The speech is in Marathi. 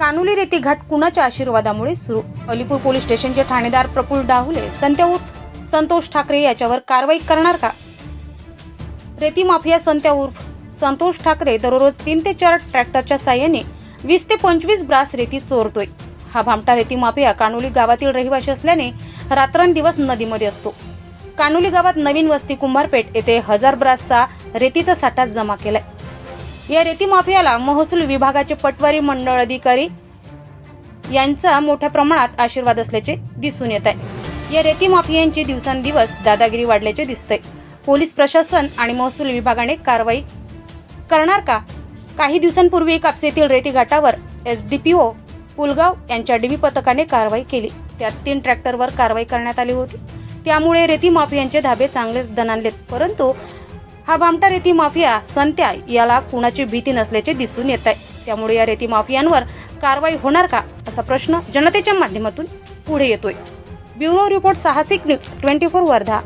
कानुली रेती घाट कुणाच्या आशीर्वादामुळे सुरू? अलीपूर पोलीस स्टेशनचे ठाणेदार प्रफुल्ल डाहुले संत्या उर्फ संतोष ठाकरे याच्यावर कारवाई करणार का? रेती माफिया संत्या उर्फ संतोष ठाकरे दररोज तीन ते चार ट्रॅक्टरच्या साह्याने वीस ते पंचवीस ब्रास रेती चोरतोय. हा भामटा रेती माफिया कानोली गावातील रहिवाशी असल्याने रात्रंदिवस नदीमध्ये असतो. कानोली गावात नवीन वस्ती कुंभारपेठ येथे हजार ब्रासचा रेतीचा साठा जमा केलाय. या रेती माफियाला महसूल विभागाचे पटवारी मंडळ अधिकारी यांचा मोठ्या प्रमाणात आशीर्वाद असल्याचे दिसून येत आहे. या रेती माफियांची दिवसांदिवस दादागिरी वाढल्याचे दिसतंय. पोलीस प्रशासन आणि महसूल विभागाने कारवाई करणार का? काही दिवसांपूर्वी कापसेतील रेती घाटावर S D P O Pulgaon यांच्या डीबी पथकाने कारवाई केली. त्यात तीन ट्रॅक्टरवर कारवाई करण्यात आली होती. त्यामुळे रेती माफियांचे धाबे चांगलेच दणाणलेत. परंतु हा भामटा रेती माफिया संत्या याला कुणाची भीती नसल्याचे दिसून येत आहे. त्यामुळे या रेती माफियांवर कारवाई होणार का असा प्रश्न जनतेच्या माध्यमातून पुढे येतोय. Bureau report Sahasik news twenty four Wardha.